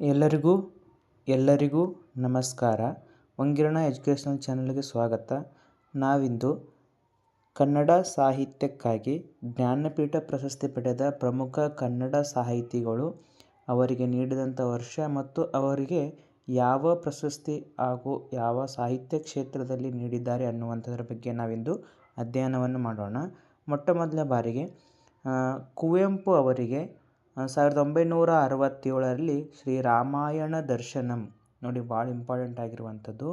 ಎಲ್ಲರಿಗೂ ಎಲ್ಲರಿಗೂ ನಮಸ್ಕಾರ. ಒಂಗಿರಣ ಎಜುಕೇಶನಲ್ ಚಾನಲ್ಗೆ ಸ್ವಾಗತ. ನಾವಿಂದು ಕನ್ನಡ ಸಾಹಿತ್ಯಕ್ಕಾಗಿ ಜ್ಞಾನಪೀಠ ಪ್ರಶಸ್ತಿ ಪಡೆದ ಪ್ರಮುಖ ಕನ್ನಡ ಸಾಹಿತಿಗಳು ಅವರಿಗೆ ನೀಡಿದಂಥ ವರ್ಷ ಮತ್ತು ಅವರಿಗೆ ಯಾವ ಪ್ರಶಸ್ತಿ ಹಾಗೂ ಯಾವ ಸಾಹಿತ್ಯ ಕ್ಷೇತ್ರದಲ್ಲಿ ನೀಡಿದ್ದಾರೆ ಅನ್ನುವಂಥದ್ರ ಬಗ್ಗೆ ನಾವಿಂದು ಅಧ್ಯಯನವನ್ನು ಮಾಡೋಣ. ಮೊಟ್ಟ ಮೊದಲ ಬಾರಿಗೆ ಕುವೆಂಪು ಅವರಿಗೆ ಸಾವಿರದ ಒಂಬೈನೂರ ಅರವತ್ತೇಳರಲ್ಲಿ ಶ್ರೀ ರಾಮಾಯಣ ದರ್ಶನಂ. ನೋಡಿ, ಭಾಳ ಇಂಪಾರ್ಟೆಂಟ್ ಆಗಿರುವಂಥದ್ದು.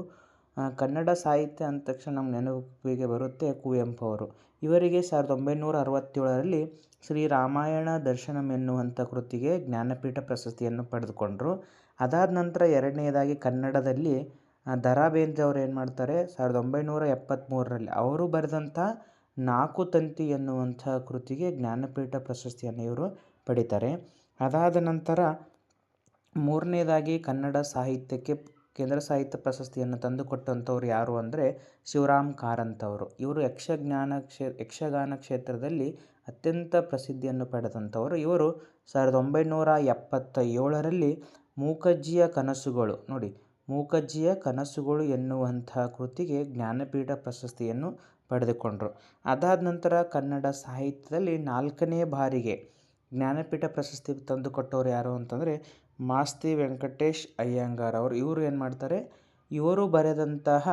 ಕನ್ನಡ ಸಾಹಿತ್ಯ ಅಂದ ತಕ್ಷಣ ನಮ್ಮ ನೆನಪಿಗೆ ಬರುತ್ತೆ ಕುವೆಂಪು ಅವರು ಇವರಿಗೆ ಸಾವಿರದ ಒಂಬೈನೂರ ಅರವತ್ತೇಳರಲ್ಲಿ ಶ್ರೀ ರಾಮಾಯಣ ದರ್ಶನಂ ಎನ್ನುವಂಥ ಕೃತಿಗೆ ಜ್ಞಾನಪೀಠ ಪ್ರಶಸ್ತಿಯನ್ನು ಪಡೆದುಕೊಂಡರು. ಅದಾದ ನಂತರ ಎರಡನೇದಾಗಿ ಕನ್ನಡದಲ್ಲಿ ದ ರಾ ಬೇಂದ್ರೆ ಅವರು ಏನು ಮಾಡ್ತಾರೆ, ಸಾವಿರದ ಒಂಬೈನೂರ ಎಪ್ಪತ್ತ್ಮೂರರಲ್ಲಿ ಅವರು ಬರೆದಂಥ ನಾಲ್ಕು ತಂತಿ ಎನ್ನುವಂಥ ಕೃತಿಗೆ ಜ್ಞಾನಪೀಠ ಪ್ರಶಸ್ತಿಯನ್ನು ಇವರು ಪಡಿತಾರೆ. ಅದಾದ ನಂತರ ಮೂರನೇದಾಗಿ ಕನ್ನಡ ಸಾಹಿತ್ಯಕ್ಕೆ ಕೇಂದ್ರ ಸಾಹಿತ್ಯ ಪ್ರಶಸ್ತಿಯನ್ನು ತಂದುಕೊಟ್ಟಂಥವ್ರು ಯಾರು ಅಂದರೆ ಶಿವರಾಮ್ ಕಾರಂತ್ ಅವರು ಇವರು ಯಕ್ಷಜ್ಞಾನ ಕ್ಷೇ, ಯಕ್ಷಗಾನ ಕ್ಷೇತ್ರದಲ್ಲಿ ಅತ್ಯಂತ ಪ್ರಸಿದ್ಧಿಯನ್ನು ಪಡೆದಂಥವರು. ಇವರು ಸಾವಿರದ ಒಂಬೈನೂರ ಎಪ್ಪತ್ತ ಏಳರಲ್ಲಿ ಮೂಕಜ್ಜಿಯ ಕನಸುಗಳು, ನೋಡಿ, ಮೂಕಜ್ಜಿಯ ಕನಸುಗಳು ಎನ್ನುವಂಥ ಕೃತಿಗೆ ಜ್ಞಾನಪೀಠ ಪ್ರಶಸ್ತಿಯನ್ನು ಪಡೆದುಕೊಂಡರು. ಅದಾದ ನಂತರ ಕನ್ನಡ ಸಾಹಿತ್ಯದಲ್ಲಿ ನಾಲ್ಕನೇ ಬಾರಿಗೆ ಜ್ಞಾನಪೀಠ ಪ್ರಶಸ್ತಿ ತಂದುಕೊಟ್ಟವ್ರು ಯಾರು ಅಂತಂದರೆ ಮಾಸ್ತಿ ವೆಂಕಟೇಶ್ ಅಯ್ಯಂಗಾರ್ ಅವರು. ಇವರು ಏನು ಮಾಡ್ತಾರೆ? ಇವರು ಬರೆದಂತಹ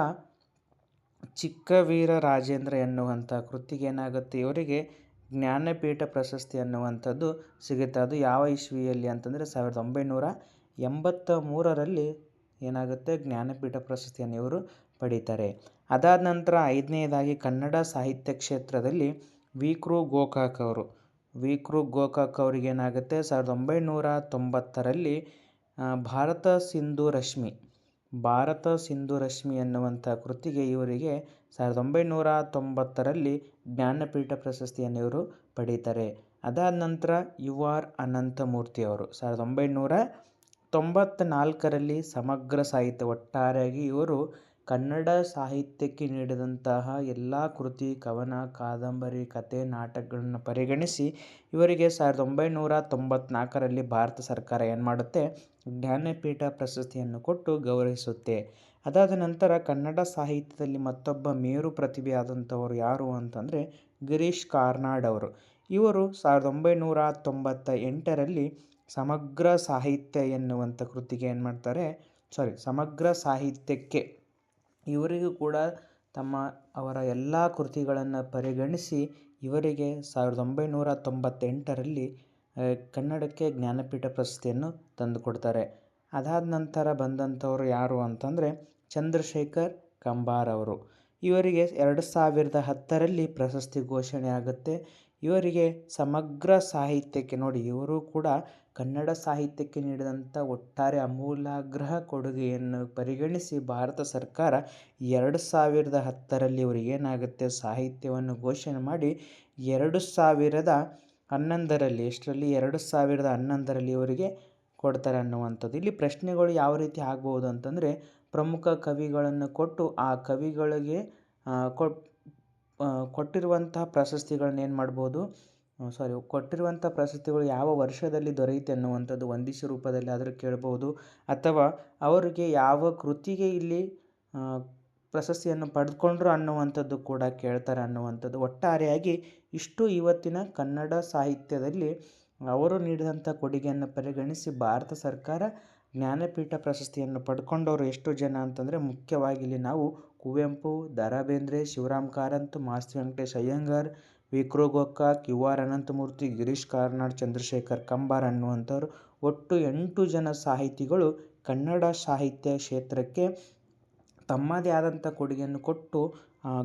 ಚಿಕ್ಕವೀರ ರಾಜೇಂದ್ರ ಎನ್ನುವಂಥ ಕೃತಿಗೆ ಏನಾಗುತ್ತೆ? ಇವರಿಗೆ ಜ್ಞಾನಪೀಠ ಪ್ರಶಸ್ತಿ ಅನ್ನುವಂಥದ್ದು ಸಿಗುತ್ತೆ. ಅದು ಯಾವ ಇಸ್ವಿಯಲ್ಲಿ ಅಂತಂದರೆ ಸಾವಿರದ ಒಂಬೈನೂರ ಎಂಬತ್ತ ಮೂರರಲ್ಲಿ ಏನಾಗುತ್ತೆ? ಜ್ಞಾನಪೀಠ ಪ್ರಶಸ್ತಿಯನ್ನು ಇವರು ಪಡೀತಾರೆ. ಅದಾದ ನಂತರ ಐದನೇದಾಗಿ ಕನ್ನಡ ಸಾಹಿತ್ಯ ಕ್ಷೇತ್ರದಲ್ಲಿ ವಿ. ಕೃ ಗೋಕಾಕ್ ಅವರು. ವಿ ಕೃ ಗೋಕಾಕ್ ಅವ್ರಿಗೆ ಏನಾಗುತ್ತೆ? ಸಾವಿರದ ಒಂಬೈನೂರ ತೊಂಬತ್ತರಲ್ಲಿ ಭಾರತ ಸಿಂಧು ರಶ್ಮಿ, ಭಾರತ ಸಿಂಧು ರಶ್ಮಿ ಎನ್ನುವಂಥ ಕೃತಿಗೆ ಇವರಿಗೆ ಸಾವಿರದ ಒಂಬೈನೂರ ತೊಂಬತ್ತರಲ್ಲಿ ಜ್ಞಾನಪೀಠ ಪ್ರಶಸ್ತಿಯನ್ನು ಇವರು ಪಡೀತಾರೆ. ಅದಾದ ನಂತರ ಯು ಆರ್ ಅನಂತಮೂರ್ತಿ ಅವರು ಸಾವಿರದ ಒಂಬೈನೂರ ತೊಂಬತ್ತ್ನಾಲ್ಕರಲ್ಲಿ ಸಮಗ್ರ ಸಾಹಿತ್ಯ ಒಟ್ಟಾರೆಯಾಗಿ ಇವರು ಕನ್ನಡ ಸಾಹಿತ್ಯಕ್ಕೆ ನೀಡಿದಂತಹ ಎಲ್ಲ ಕೃತಿ, ಕವನ, ಕಾದಂಬರಿ, ಕತೆ, ನಾಟಕಗಳನ್ನು ಪರಿಗಣಿಸಿ ಇವರಿಗೆ ಸಾವಿರದ ಒಂಬೈನೂರ ತೊಂಬತ್ನಾಲ್ಕರಲ್ಲಿ ಭಾರತ ಸರ್ಕಾರ ಏನು ಮಾಡುತ್ತೆ? ಜ್ಞಾನಪೀಠ ಪ್ರಶಸ್ತಿಯನ್ನು ಕೊಟ್ಟು ಗೌರವಿಸುತ್ತೆ. ಅದಾದ ನಂತರ ಕನ್ನಡ ಸಾಹಿತ್ಯದಲ್ಲಿ ಮತ್ತೊಬ್ಬ ಮೇರು ಪ್ರತಿಭೆ ಆದಂಥವರು ಯಾರು ಅಂತಂದರೆ ಗಿರೀಶ್ ಕಾರ್ನಾಡ್ ಅವರು. ಇವರು ಸಾವಿರದ ಒಂಬೈನೂರ ತೊಂಬತ್ತ ಎಂಟರಲ್ಲಿ ಸಮಗ್ರ ಸಾಹಿತ್ಯ ಎನ್ನುವಂಥ ಕೃತಿಗೆ ಏನು ಮಾಡ್ತಾರೆ? ಸಾರಿ ಸಮಗ್ರ ಸಾಹಿತ್ಯಕ್ಕೆ ಇವರಿಗೂ ಕೂಡ ತಮ್ಮ ಅವರ ಎಲ್ಲ ಕೃತಿಗಳನ್ನು ಪರಿಗಣಿಸಿ ಇವರಿಗೆ ಸಾವಿರದ ಒಂಬೈನೂರ ತೊಂಬತ್ತೆಂಟರಲ್ಲಿ ಕನ್ನಡಕ್ಕೆ ಜ್ಞಾನಪೀಠ ಪ್ರಶಸ್ತಿಯನ್ನು ತಂದುಕೊಡ್ತಾರೆ. ಅದಾದ ನಂತರ ಬಂದಂಥವರು ಯಾರು ಅಂತಂದರೆ ಚಂದ್ರಶೇಖರ್ ಕಂಬಾರ್ ಅವರು ಇವರಿಗೆ ಎರಡು ಸಾವಿರದ ಹತ್ತರಲ್ಲಿ ಪ್ರಶಸ್ತಿ ಘೋಷಣೆ ಆಗುತ್ತೆ. ಇವರಿಗೆ ಸಮಗ್ರ ಸಾಹಿತ್ಯಕ್ಕೆ ನೋಡಿ, ಇವರು ಕೂಡ ಕನ್ನಡ ಸಾಹಿತ್ಯಕ್ಕೆ ನೀಡಿದಂಥ ಒಟ್ಟಾರೆ ಅಮೂಲಾಗ್ರಹ ಕೊಡುಗೆಯನ್ನು ಪರಿಗಣಿಸಿ ಭಾರತ ಸರ್ಕಾರ ಎರಡು ಸಾವಿರದ ಹತ್ತರಲ್ಲಿ ಏನಾಗುತ್ತೆ ಸಾಹಿತ್ಯವನ್ನು ಘೋಷಣೆ ಮಾಡಿ, ಎರಡು ಸಾವಿರದ ಹನ್ನೊಂದರಲ್ಲಿ, ಎಷ್ಟರಲ್ಲಿ ಎರಡು ಸಾವಿರದ ಹನ್ನೊಂದರಲ್ಲಿ ಇವರಿಗೆ ಕೊಡ್ತಾರೆ ಅನ್ನುವಂಥದ್ದು. ಇಲ್ಲಿ ಪ್ರಶ್ನೆಗಳು ಯಾವ ರೀತಿ ಆಗ್ಬೋದು ಅಂತಂದರೆ, ಪ್ರಮುಖ ಕವಿಗಳನ್ನು ಕೊಟ್ಟು ಆ ಕವಿಗಳಿಗೆ ಕೊಟ್ ಕೊಟ್ಟಿರುವಂತಹ ಪ್ರಶಸ್ತಿಗಳನ್ನ ಏನು ಮಾಡ್ಬೋದು? ಸಾರಿ ಕೊಟ್ಟಿರುವಂಥ ಪ್ರಶಸ್ತಿಗಳು ಯಾವ ವರ್ಷದಲ್ಲಿ ದೊರೆಯುತ್ತೆ ಅನ್ನುವಂಥದ್ದು ಒಂದಿಷ್ಟು ರೂಪದಲ್ಲಿ ಆದರೂ ಕೇಳ್ಬೋದು. ಅಥವಾ ಅವರಿಗೆ ಯಾವ ಕೃತಿಗೆ ಇಲ್ಲಿ ಪ್ರಶಸ್ತಿಯನ್ನು ಪಡೆದುಕೊಂಡ್ರು ಅನ್ನುವಂಥದ್ದು ಕೂಡ ಕೇಳ್ತಾರೆ ಅನ್ನುವಂಥದ್ದು. ಒಟ್ಟಾರೆಯಾಗಿ ಇಷ್ಟು ಇವತ್ತಿನ ಕನ್ನಡ ಸಾಹಿತ್ಯದಲ್ಲಿ ಅವರು ನೀಡಿದಂಥ ಕೊಡುಗೆಯನ್ನು ಪರಿಗಣಿಸಿ ಭಾರತ ಸರ್ಕಾರ ಜ್ಞಾನಪೀಠ ಪ್ರಶಸ್ತಿಯನ್ನು ಪಡ್ಕೊಂಡವರು ಎಷ್ಟು ಜನ ಅಂತಂದರೆ ಮುಖ್ಯವಾಗಿ ಇಲ್ಲಿ ನಾವು ಕುವೆಂಪು ದ ರಾ ಬೇಂದ್ರೆ ಶಿವರಾಮ್ ಕಾರಂತ್, ಮಾಸ್ತಿ ವೆಂಕಟೇಶ್ ಅಯ್ಯಂಗಾರ್ ವಿ ಕೃ ಗೋಕಾಕ್ ಕ್ಯೂ ಆರ್ ಅನಂತಮೂರ್ತಿ, ಗಿರೀಶ್ ಕಾರ್ನಾಡ್, ಚಂದ್ರಶೇಖರ್ ಕಂಬಾರ್ ಅನ್ನುವಂಥವ್ರು ಒಟ್ಟು ಎಂಟು ಜನ ಸಾಹಿತಿಗಳು ಕನ್ನಡ ಸಾಹಿತ್ಯ ಕ್ಷೇತ್ರಕ್ಕೆ ತಮ್ಮದೇ ಆದಂಥ ಕೊಡುಗೆಯನ್ನು ಕೊಟ್ಟು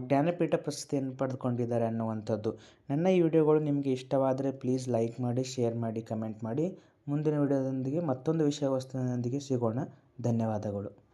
ಜ್ಞಾನಪೀಠ ಪ್ರಶಸ್ತಿಯನ್ನು ಪಡೆದುಕೊಂಡಿದ್ದಾರೆ ಅನ್ನುವಂಥದ್ದು. ನನ್ನ ಈ ವಿಡಿಯೋಗಳು ನಿಮಗೆ ಇಷ್ಟವಾದರೆ ಪ್ಲೀಸ್ ಲೈಕ್ ಮಾಡಿ, ಶೇರ್ ಮಾಡಿ, ಕಮೆಂಟ್ ಮಾಡಿ. ಮುಂದಿನ ವಿಡಿಯೋದೊಂದಿಗೆ ಮತ್ತೊಂದು ವಿಷಯ ವಸ್ತುವಿನೊಂದಿಗೆ ಸಿಗೋಣ. ಧನ್ಯವಾದಗಳು.